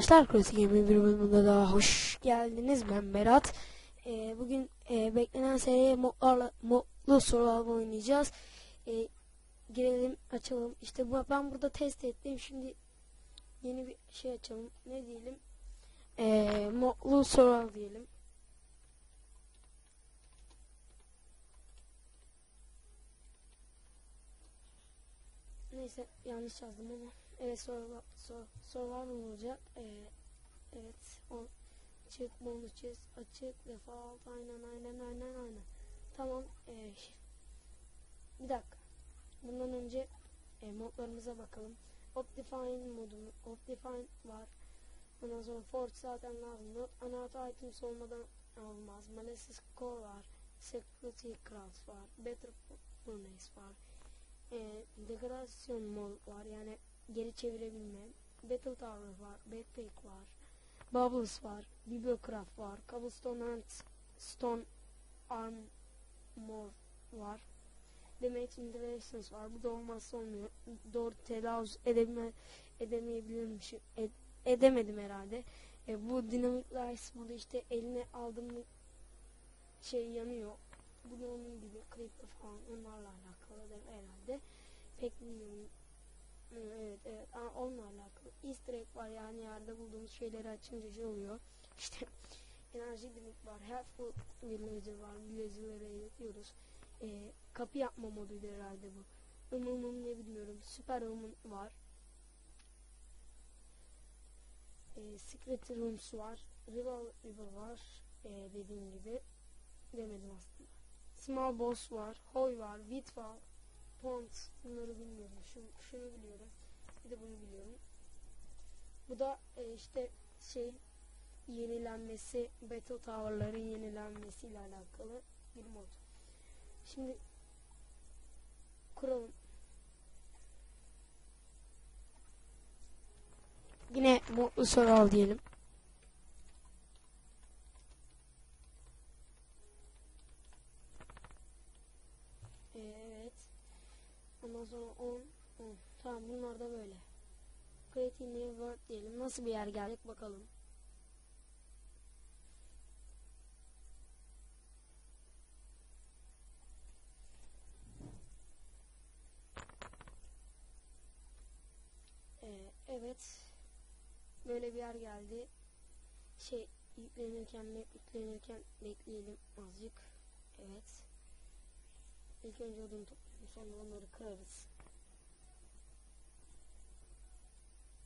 arkadaşlar. Klasik Gamer bir bölümünde daha hoş geldiniz. Ben Berat. Ee, bugün e, beklenen seriye modlarla, modlu sorular oynayacağız. Ee, girelim, açalım. İşte bu, ben burada test ettim. Şimdi yeni bir şey açalım. Ne diyelim? Ee, modlu sorular diyelim. Neyse yanlış yazdım ama. Evet sorular, sor, sorular olacak. Ee, evet. On, açık, bonus çiz, açık, default, aynen aynen aynen aynen. Tamam. Ee, bir dakika. Bundan önce e, modlarımıza bakalım. Optifine modumuz, Optifine var. Ondan sonra Force zaten lazım. Not anahtar items olmadan olmaz. Malicious Core var. Security Craft var. Better Furnace var. E, degradasyon mod var. Yani geri çevirebilme. Battle Tower var. Backpack var. Bubbles var. Bibliocraft var. Cobblestone and Stone Armor var. Damage Interactions var. Bu da olmazsa olmuyor. Doğru telaffuz edeme, edemeyebilirmişim. Ed, edemedim herhalde. E, bu Dynamic Lights burada işte eline aldığım şey yanıyor. Bu da onun gibi Creeper falan onlarla alakalı herhalde. Pek bilmiyorum. Evet evet Aa, onunla alakalı. Easter egg var yani yerde bulduğumuz şeyleri açınca şey oluyor. İşte enerji drink var. Helpful villager var. Villager'ları yapıyoruz. Ee, kapı yapma moduydu herhalde bu. Umumum ne bilmiyorum. Süper umum var. Ee, Secret Rooms var. Rival Rival var. Ee, dediğim gibi. Demedim aslında. Small Boss var. Hoy var. Wit var. Pont. Bunları bilmiyorum. Şunu, şunu biliyorum. Bir de bunu biliyorum. Bu da e, işte şey yenilenmesi, Battle Tower'ların yenilenmesiyle alakalı bir mod. Şimdi kuralım. Yine modlu soru al diyelim. Ee, evet. Ondan sonra 10, 10. Tamam bunlar da böyle. Create new world diyelim. Nasıl bir yer gelecek bakalım. Ee, evet. Böyle bir yer geldi. Şey yüklenirken yüklenirken bekleyelim azıcık. Evet. İlk önce odun toplayalım. Sonra onları kırarız.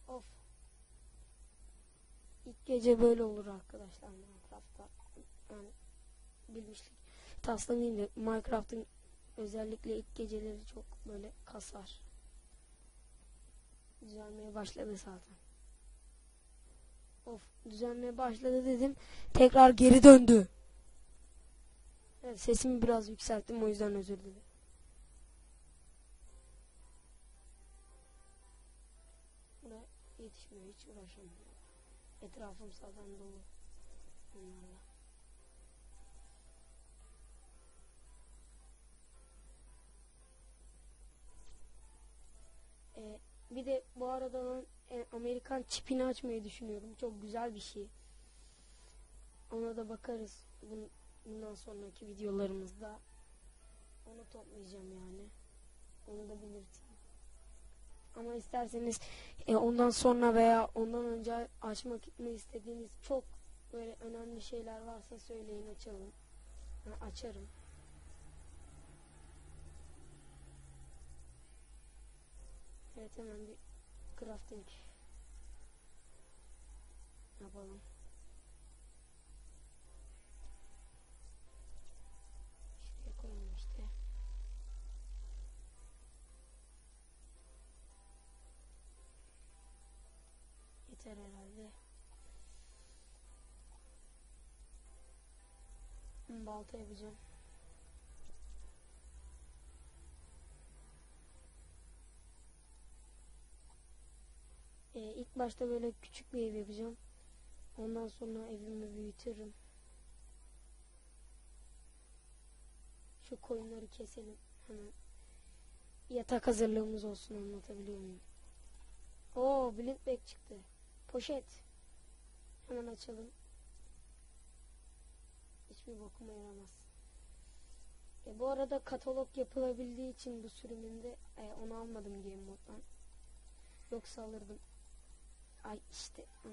Of. İlk gece böyle olur arkadaşlar Minecraft'ta. Yani bilmişlik. Taslamayayım da Minecraft'ın özellikle ilk geceleri çok böyle kasar. Düzelmeye başladı zaten. Of düzelmeye başladı dedim. Tekrar geri döndü. Evet, sesimi biraz yükselttim o yüzden özür dilerim. Hiç uğraşamıyorum. Etrafım zaten dolu. Bunlarla. Ee, bir de bu arada e, Amerikan çipini açmayı düşünüyorum. Çok güzel bir şey. Ona da bakarız. Bun, bundan sonraki videolarımızda. Onu toplayacağım yani. Onu da belirteyim. Ama isterseniz e, ondan sonra veya ondan önce açmak istediğiniz çok böyle önemli şeyler varsa söyleyin açalım. Ha, açarım. Evet hemen bir crafting yapalım. Balta yapacağım. Ee, ilk başta böyle küçük bir ev yapacağım. Ondan sonra evimi büyütürüm. Şu koyunları keselim hemen. Yatak hazırlığımız olsun anlatabiliyor muyum? Oo Blindbag çıktı. Poşet. Hemen açalım. Hiçbir bokuma yaramaz. E, bu arada katalog yapılabildiği için bu sürümünde e, onu almadım Game Mode'dan. Yoksa alırdım. Ay işte. hmm.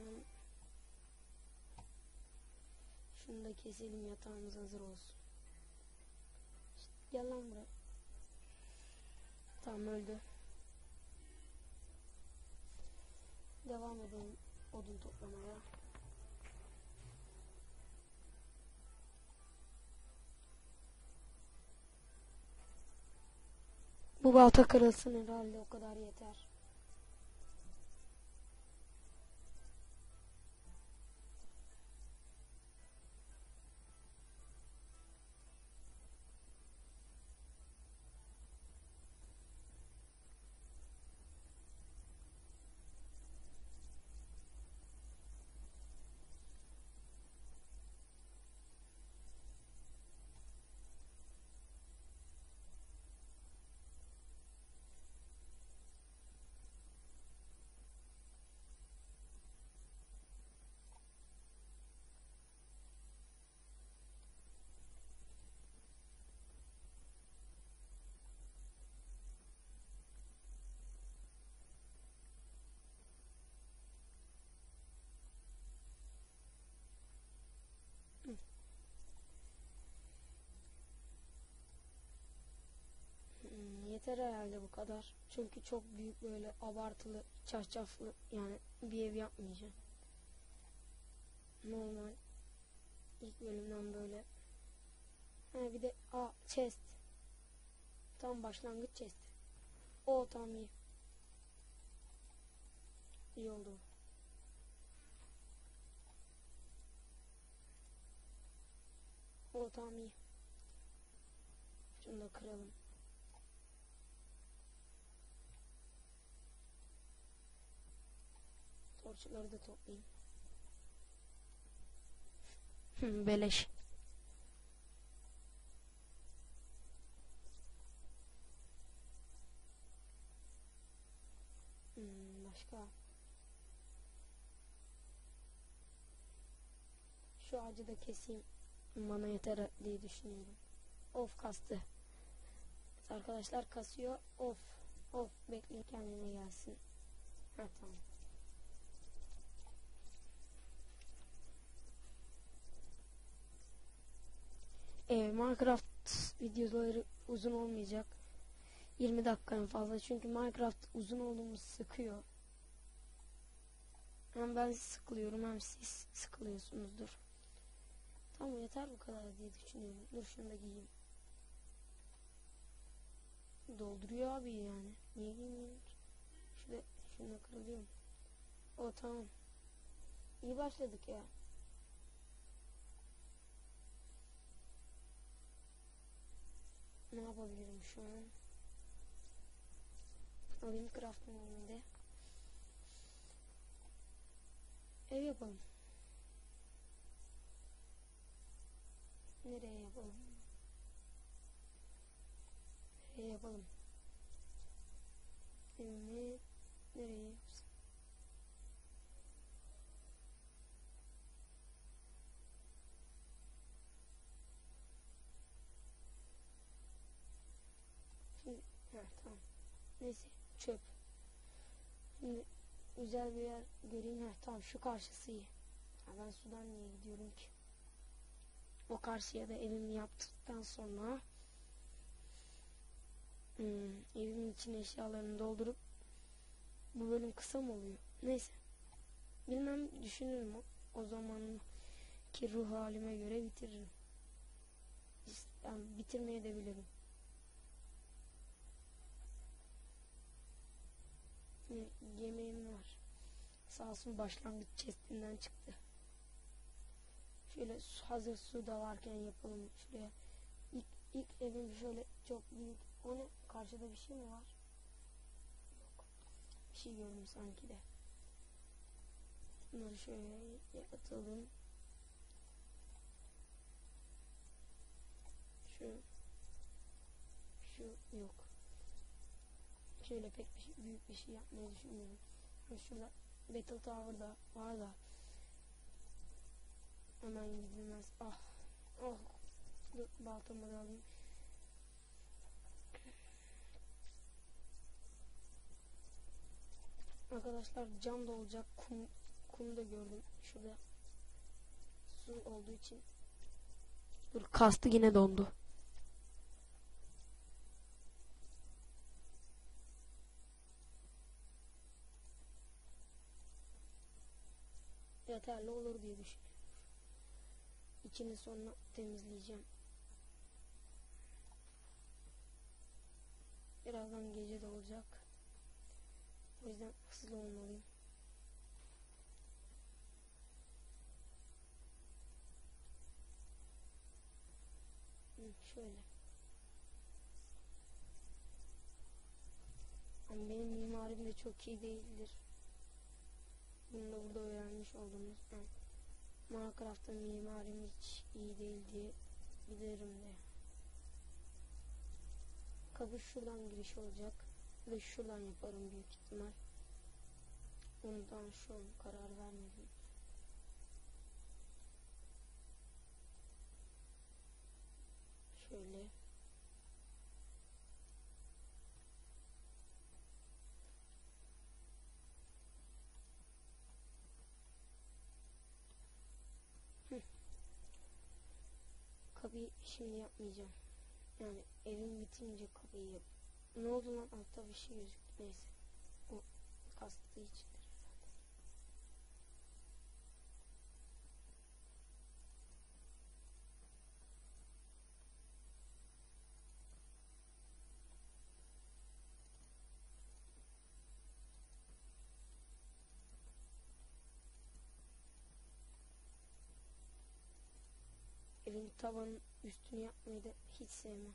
Şunu da keselim yatağımız hazır olsun. İşte, gel lan buraya. Tamam öldü. Devam edelim odun toplamaya. Bu balta kırılsın herhalde o kadar yeter. Yeter herhalde bu kadar. Çünkü çok büyük böyle abartılı, çarşaflı yani bir ev yapmayacağım. Normal ilk bölümden böyle. Ha bir de a chest. Tam başlangıç chest. O tam iyi. İyi oldu. O tam iyi. Şunu da kıralım. Torçları da toplayayım. Hı, Beleş. Hmm, başka. Şu ağacı da keseyim. Bana yeter diye düşünüyorum. Of kastı. Arkadaşlar kasıyor. Of. Of bekleyin kendine gelsin. Ha tamam. Ee, Minecraft videoları uzun olmayacak. 20 dakika en fazla. Çünkü Minecraft uzun olduğumu sıkıyor. Hem ben sıkılıyorum hem siz sıkılıyorsunuzdur. Tamam yeter bu kadar diye düşünüyorum. Dur şunu da giyeyim. Dolduruyor abi yani. Niye giymiyorum ki? Şurada, şunu kırılıyorum. O tamam. İyi başladık ya. Ne yapabilirim şu an? Alayım crafting önünde. Ev yapalım. Nereye yapalım? Nereye yapalım? Evimi nereye Neyse, çöp. Şimdi güzel bir yer göreyim. Ha, tamam şu karşısı iyi. Ha, ben sudan niye gidiyorum ki? O karşıya da evimi yaptıktan sonra hmm, evimin içine eşyalarını doldurup bu bölüm kısa mı oluyor? Neyse. Bilmem düşünürüm o, o zamanki ruh halime göre bitiririm. Yani bitirmeye de bilirim. Yemeğim var. Sağ olsun başlangıç chestinden çıktı. Şöyle hazır su da varken yapalım. Şuraya ilk, ilk evim şöyle çok büyük. O ne? Karşıda bir şey mi var? Yok. Bir şey gördüm sanki de. Bunları şöyle atalım. Şu şu yok. Şöyle pek bir şey, büyük bir şey yapmayı düşünmüyorum. Ha, Şurada Battle Tower'da var da Buradan gidilmez. Ah. Oh. Dur baltamı da alayım. Arkadaşlar cam da olacak. Kum, kum da gördüm şurada. Su olduğu için. Dur kastı yine dondu. Yeterli olur diye düşünüyorum. İçini sonra temizleyeceğim. Birazdan gece de olacak. O yüzden hızlı olmalıyım. Şöyle. Ama benim mimarim de çok iyi değildir. Bunu da burada öğrenmiş olduğumuz yani Minecraft'ın mimarim hiç iyi değil diye bilirim de. Kapı şuradan giriş olacak ve şuradan yaparım büyük ihtimal. Ondan şu an karar vermedim. Şöyle. Kapıyı şimdi yapmayacağım. Yani evim bitince kapıyı yap. Ne oldu lan altta bir şey gözüktü neyse. O kastığı içindir Evin tavanın üstünü yapmayı da hiç sevmem.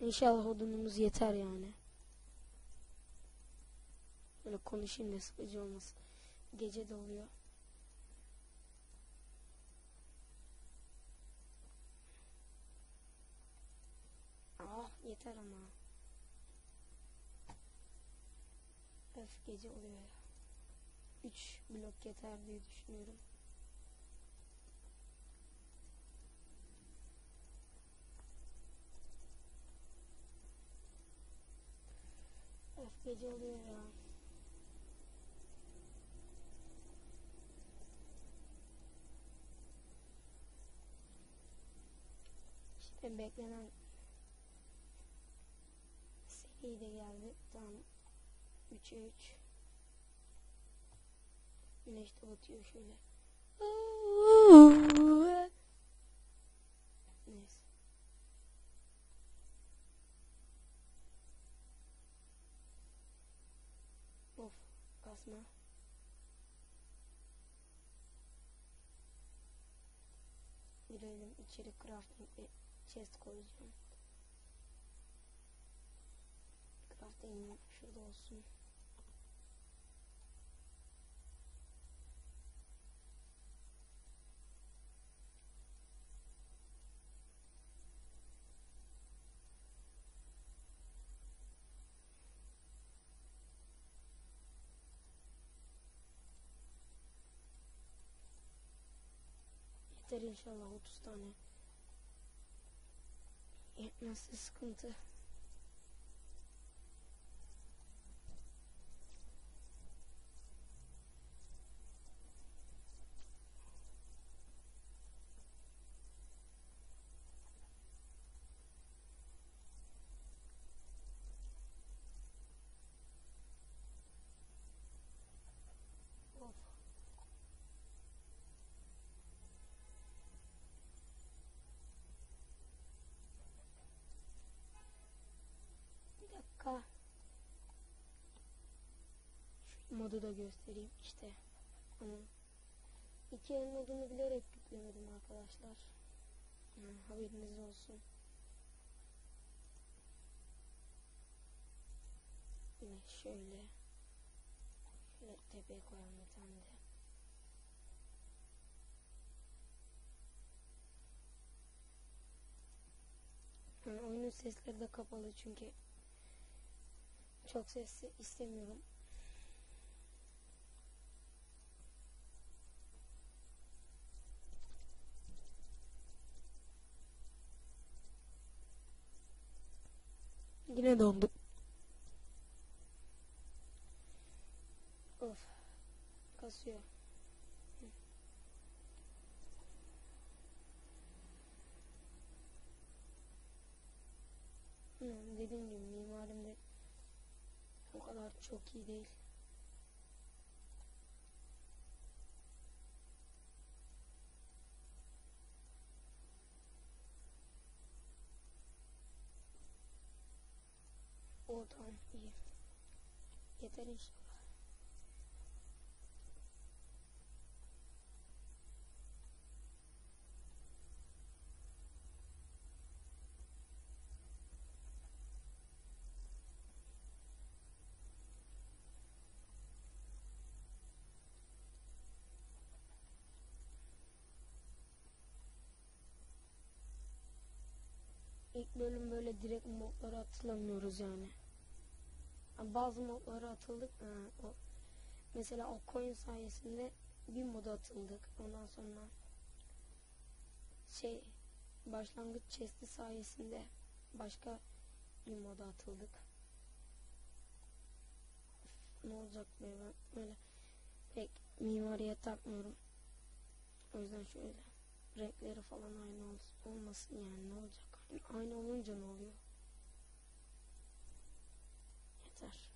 İnşallah odunumuz yeter yani. Böyle konuşayım da sıkıcı olmasın. Gece de oluyor. Ah yeter ama. Öf gece oluyor ya. 3 blok yeter diye düşünüyorum. Öf gece oluyor ya. İşte beklenen seri de geldi. Tamam. 3'e 3. Güneş de batıyor şöyle. Neyse. Of kasma. Girelim içeri crafting ve chest koyacağım. Crafting şurada olsun. Yeter inşallah 30 tane. Yetmezse sıkıntı. Modu da göstereyim işte. Hani iki el modunu bilerek yüklemedim arkadaşlar. Yani haberiniz olsun. Yine şöyle. Şöyle tepeye koyalım bir tane de. Yani oyunu oyunun sesleri de kapalı çünkü çok sesli istemiyorum. Yine donduk. Of. Kasıyor. Hı, dediğim gibi mimarim de o kadar çok iyi değil. O tamam iyi. Yeter inşallah. İlk bölüm böyle direkt modlara atılamıyoruz yani. Ha, Bazı modlara atıldık. Ha, o, mesela o coin sayesinde bir moda atıldık. Ondan sonra şey başlangıç chest'i sayesinde başka bir moda atıldık. Ne olacak be ben böyle pek mimariye takmıyorum. O yüzden şöyle renkleri falan aynı ol- olmasın yani ne olacak? Aynı olunca ne oluyor? Yeter.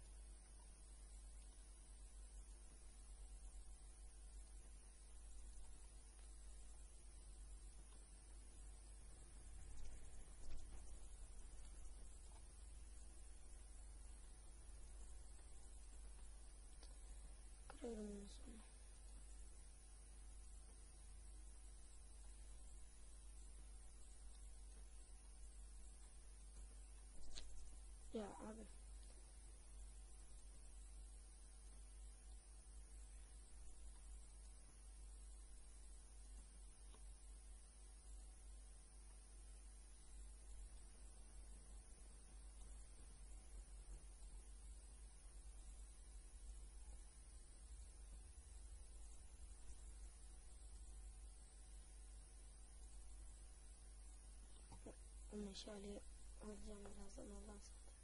O meşaleyi alacağım birazdan oradan zaten.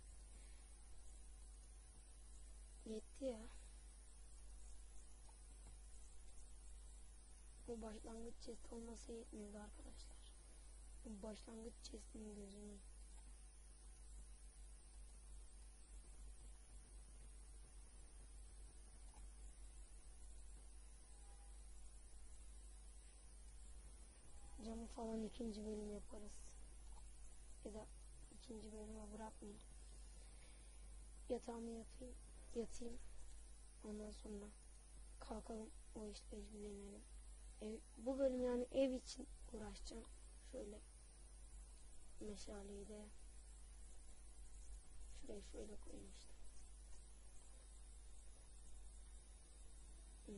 Yetti ya. Bu başlangıç chest olmasa yetmiyordu arkadaşlar. Bu başlangıç chest'in gözünün. Camı falan ikinci bölüm yaparız. Ya da ikinci bölüme bırakmayayım. Yatağımı yapayım, yatayım. Ondan sonra kalkalım o işle ilgilenelim. Ev, bu bölüm yani ev için uğraşacağım. Şöyle meşaleyi de şuraya şöyle koyayım işte. Hmm.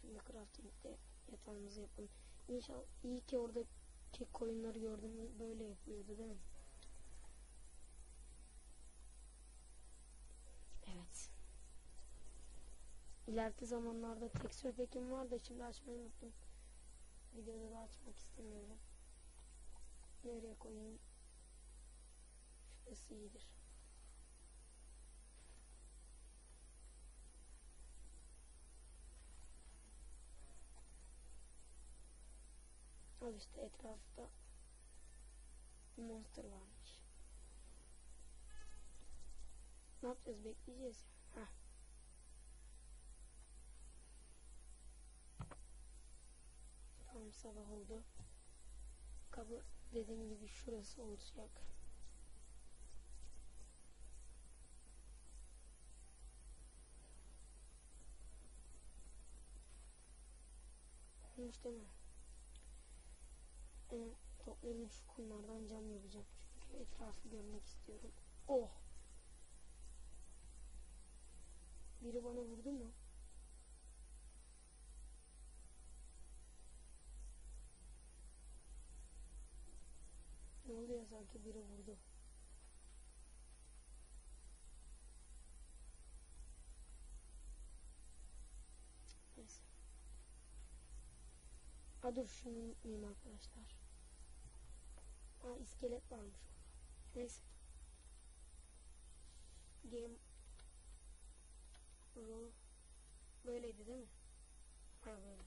Şimdi crafting'de yatağımızı yapalım. İnşallah iyi ki oradaki koyunları gördüm böyle yapılıyordu değil mi? Evet. İleriki zamanlarda tekstür pekim var da şimdi açmayı unuttum. Videoda da açmak istemiyorum. Nereye koyayım? Şurası iyidir. Al işte etrafta monster varmış. Ne yapacağız? Bekleyeceğiz. Heh. Tamam sabah oldu. Kabı dediğim gibi şurası olacak. Olmuş değil? e, toplayıcı kumlardan cam yapacağım. Çünkü etrafı görmek istiyorum. Oh! Biri bana vurdu mu? Ne oluyor sanki biri vurdu. Neyse. Ha dur şunu unutmayayım arkadaşlar. Aa iskelet varmış. Neyse. Game Roll böyleydi değil mi? Ha böyle.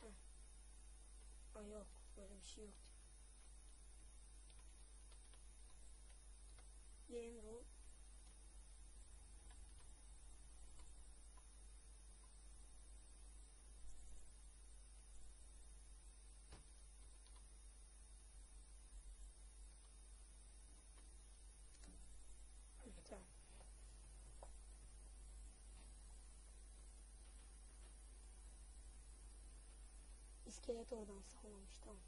Heh. Ay yok böyle bir şey yok. Game Roll Tamam. İskelet oradan sallamış tamam.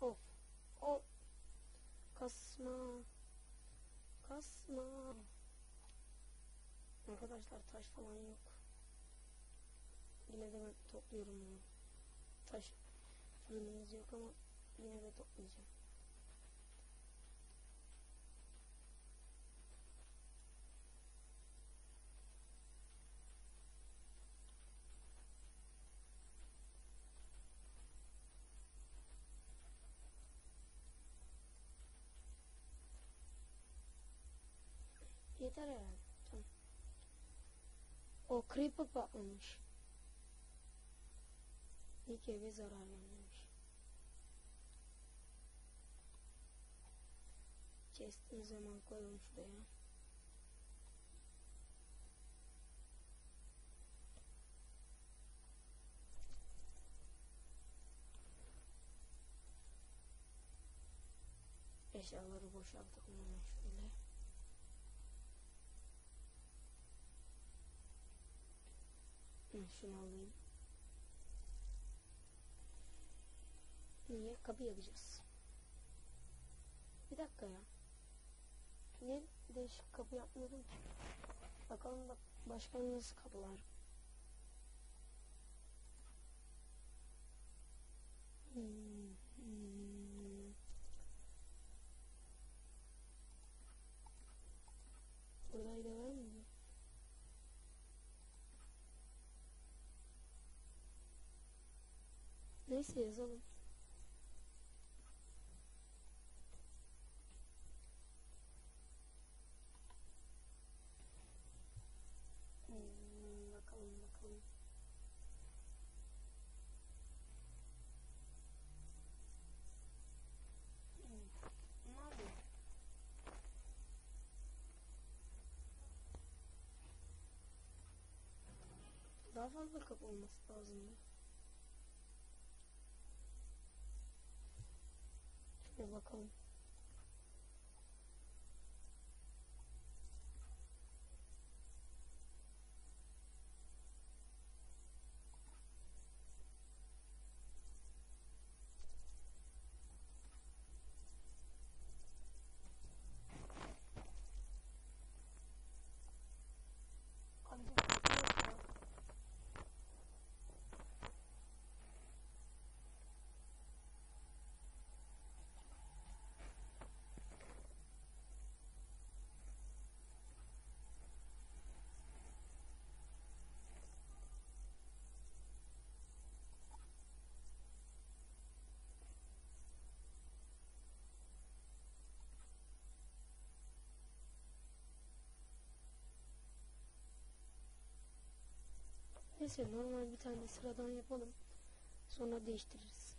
Of. Of. Kasma. Kasma. Arkadaşlar taş falan yok. Yine de ben topluyorum bunu. Taş fırınımız yok ama yine de toplayacağım. Yeter herhalde. Tamam. O creeper patlamış. İlk eve zarar vermemiş. Chest'imizi hemen koyalım şuraya. Eşyaları boşaltalım şöyle. Şunu alayım. Niye? Kapı yapacağız. Bir dakika ya. Niye değişik kapı yapmıyordum ki? Bakalım bak başka nasıl kapılar. Hmm. Neyse yazalım. Hmm, bakalım bakalım. Hmm, ne Neyse normal bir tane sıradan yapalım. Sonra değiştiririz.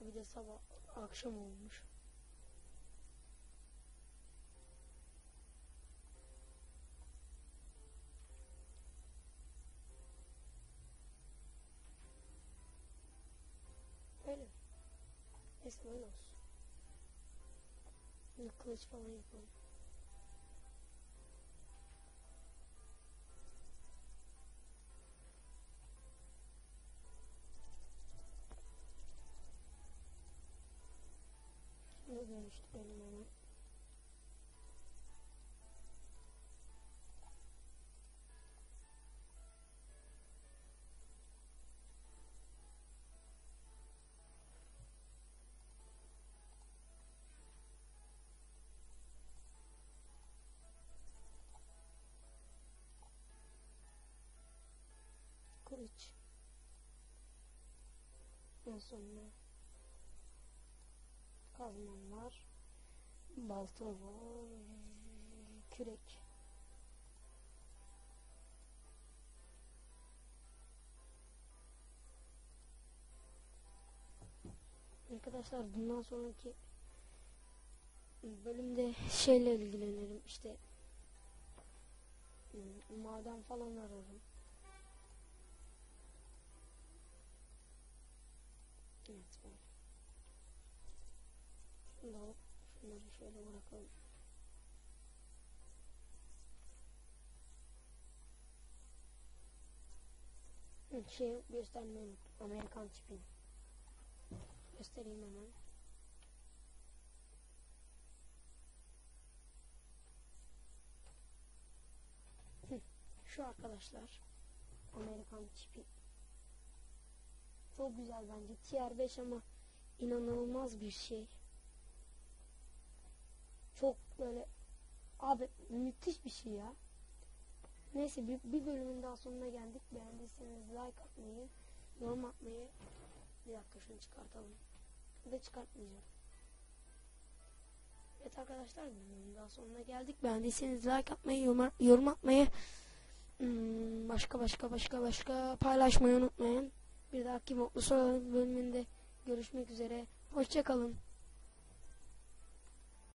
Bir de sabah akşam olmuş. Neyse böyle olsun. Şimdi kılıç falan yapalım. Şunu En sonunda kazmam var. Balta var. Kürek. Arkadaşlar bundan sonraki bölümde şeyle ilgilenirim işte hmm, maden falan ararım. Şunu şunları şöyle bırakalım. Şey göstermeyi unuttum. Amerikan çipini. Göstereyim hemen. Şu arkadaşlar. Amerikan çipi. Çok güzel bence. Tier 5 ama inanılmaz bir şey. Çok böyle abi müthiş bir şey ya. Neyse bir, bir bölümün daha sonuna geldik. Beğendiyseniz like atmayı, yorum atmayı bir dakika şunu çıkartalım. Ve çıkartmayacağım. Evet arkadaşlar bölümün daha sonuna geldik. Beğendiyseniz like atmayı, yorum, yorum atmayı, hmm, başka başka başka başka paylaşmayı unutmayın. Bir dahaki Mutlu Sorular bölümünde görüşmek üzere. Hoşçakalın.